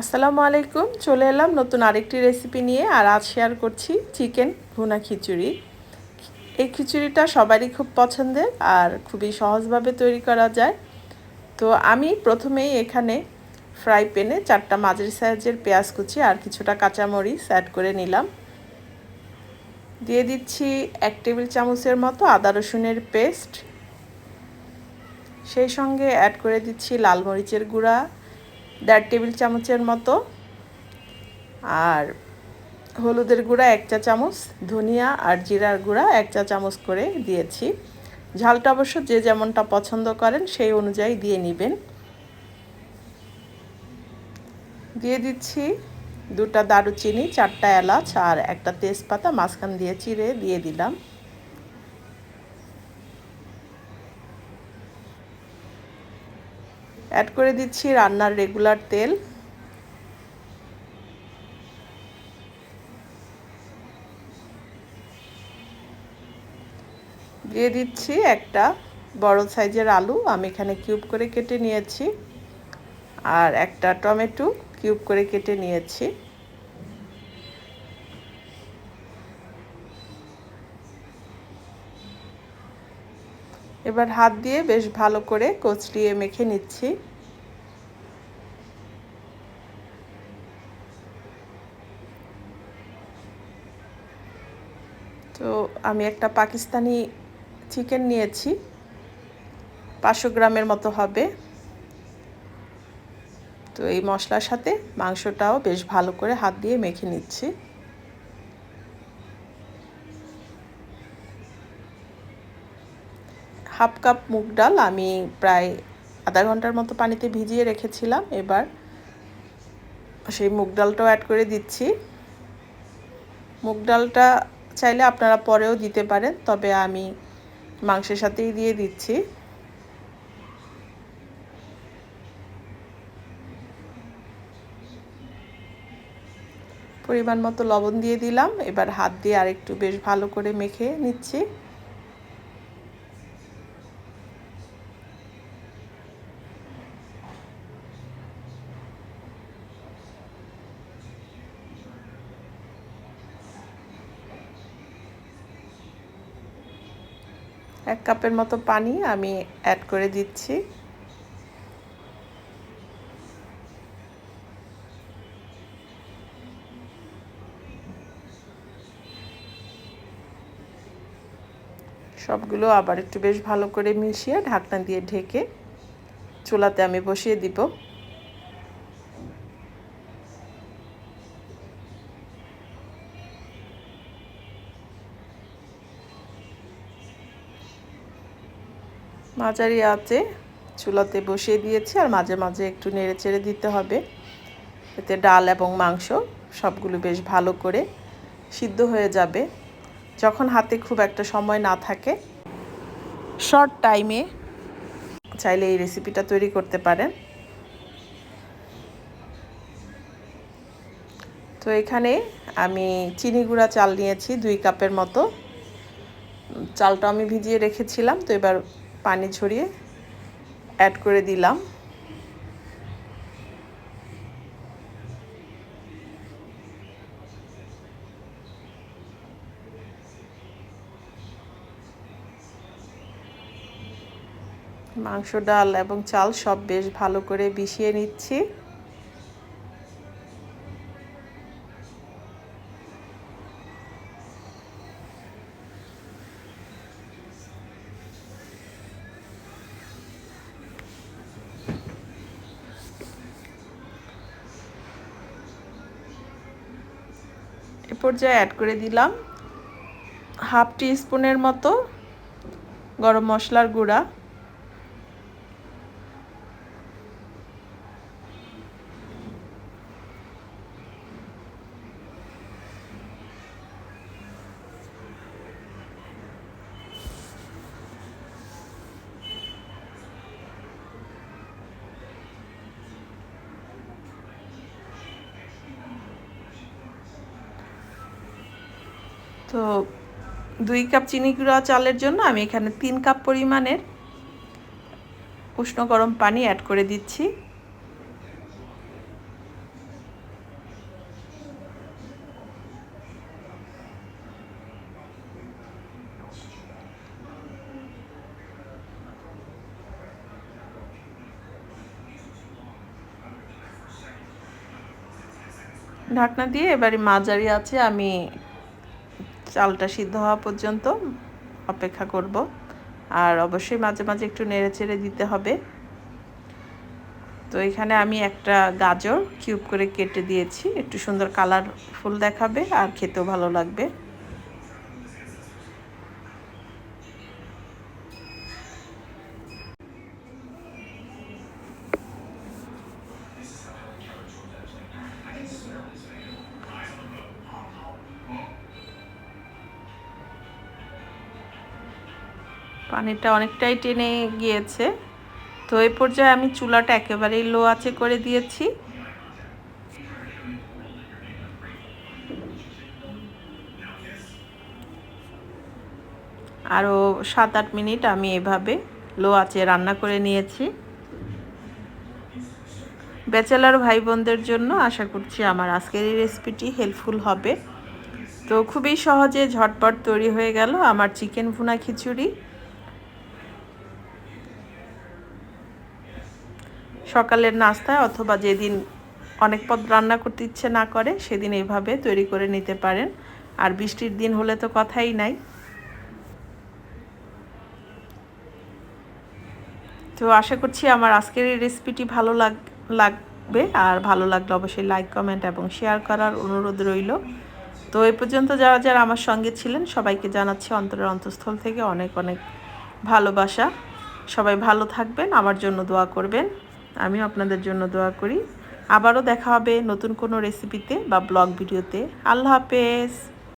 আসসালামু আলাইকুম, চলে এলাম নতুন আরেকটি রেসিপি নিয়ে, আর আজ শেয়ার করছি চিকেন ভুনা খিচুড়ি। এই খিচুড়িটা সবারই খুব পছন্দের আর খুবই সহজভাবে তৈরি করা যায়। তো আমি প্রথমেই এখানে ফ্রাই প্যানে চারটা মাঝারি সাইজের পেঁয়াজ কুচি আর কিছুটা কাঁচামরিচ অ্যাড করে নিলাম। দিয়ে দিচ্ছি এক টেবিল চামচের মতো আদা রসুনের পেস্ট সেই সঙ্গে অ্যাড করে দিচ্ছি লাল মরিচের গুঁড়া, দেড় টেবিল চামচের মতো। আর হলুদের গুঁড়া এক চা চামচ, ধনিয়া আর জিরার গুঁড়া এক চা চামচ করে দিয়েছি। ঝালটা অবশ্য যে যেমনটা পছন্দ করেন সেই অনুযায়ী দিয়ে নেবেন। দিয়ে দিচ্ছি দুটা দারুচিনি, চারটা এলাচ আর একটা তেজপাতা, মাঝখান দিয়ে চিড়ে দিয়ে দিলাম। অ্যাড করে দিচ্ছি রান্নার রেগুলার তেল। দিয়ে দিচ্ছি একটা বড় সাইজের আলু। আমি এখানে কিউব করে কেটে নিয়েছি। আর একটা টমেটো কিউব করে কেটে নিয়েছি। এবার হাত দিয়ে বেশ ভালো করে কচলিয়ে মেখে নিচ্ছি। তো আমি একটা পাকিস্তানি চিকেন নিয়েছি। পাঁচশো গ্রামের মতো হবে। তো এই মশলার সাথে মাংসটাও বেশ ভালো করে হাত দিয়ে মেখে নিচ্ছি। হাফ কাপ মুগ ডাল আমি প্রায় আধা ঘণ্টার মতো পানিতে ভিজিয়ে রেখেছিলাম। এবার সেই মুগ ডালটাও অ্যাড করে দিচ্ছি। মুগ ডালটা চাইলে আপনারা পরেও দিতে পারেন, তবে আমি মাংসের সাথেই দিয়ে দিচ্ছি। পরিমাণ মতো লবণ দিয়ে দিলাম। এবার হাত দিয়ে আরেকটু বেশ ভালো করে মেখে নিচ্ছি। এক কাপের মতো পানি আমি অ্যাড করে দিচ্ছি। সবগুলো আবার একটু বেশ ভালো করে মিশিয়ে ঢাকনা দিয়ে ঢেকে চুলাতে আমি বসিয়ে দিব। মাঝারি আছে চুলাতে বসিয়ে দিয়েছি আর মাঝে মাঝে একটু নেড়ে চেড়ে দিতে হবে। এতে ডাল এবং মাংস সবগুলো বেশ ভালো করে সিদ্ধ হয়ে যাবে। যখন হাতে খুব একটা সময় না থাকে শর্ট টাইমে চাইলে এই রেসিপিটা তৈরি করতে পারেন। তো এখানে আমি চিনি গুঁড়া চাল নিয়েছি দুই কাপের মতো। চালটা আমি ভিজিয়ে রেখেছিলাম, তো এবার পানি ছড়িয়ে অ্যাড করে দিলাম। মাংস ডাল এবং চাল সব বেশ ভালো করে মিশিয়ে নিচ্ছি। পর্যায়ে অ্যাড করে দিলাম। হাফ টি স্পুনের মতো গরম মশলার গুঁড়া। তো দুই কাপ চিনি গুঁড়া চালের জন্য আমি এখানে তিন কাপ পরিমাণের উষ্ণ গরম পানি অ্যাড করে দিচ্ছি। ঢাকনা দিয়ে এবারে মাঝারি আছে আমি চালটা সিদ্ধ হওয়া পর্যন্ত অপেক্ষা করব। আর অবশ্যই মাঝে মাঝে একটু নেড়ে চেড়ে দিতে হবে। তো এখানে আমি একটা গাজর কিউব করে কেটে দিয়েছি। একটু সুন্দর কালারফুল দেখাবে আর খেতেও ভালো লাগবে। পানিটা অনেকটাই টেনে গিয়েছে। তো এই পর্যায়ে আমি চুলাটা একেবারেই লো আছে করে দিয়েছি। আরও সাত আট মিনিট আমি এভাবে লো আছে রান্না করে নিয়েছি। ব্যাচেলার ভাই বোনদের জন্য আশা করছি আমার আজকের এই রেসিপিটি হেল্পফুল হবে। তো খুবই সহজে ঝটপট তৈরি হয়ে গেল আমার চিকেন ভুনা খিচুড়ি। সকালের নাস্তায় অথবা যেদিন অনেক পদ রান্না করতে ইচ্ছে না করে, সেদিন এইভাবে তৈরি করে নিতে পারেন। আর বৃষ্টির দিন হলে তো কথাই নাই। তো আশা করছি আমার আজকের এই রেসিপিটি ভালো লাগ, লাগবে। আর ভালো লাগলে অবশ্যই লাইক কমেন্ট এবং শেয়ার করার অনুরোধ রইল। তো এ পর্যন্ত যারা যারা আমার সঙ্গে ছিলেন, সবাইকে জানাচ্ছি অন্তরের অন্তঃস্থল থেকে অনেক অনেক ভালোবাসা। সবাই ভালো থাকবেন, আমার জন্য দোয়া করবেন। আমিও আপনাদের জন্য দোয়া করি। আবারও দেখা হবে নতুন কোনো রেসিপিতে বা ব্লগ ভিডিওতে আল্লাহ হাফেজ।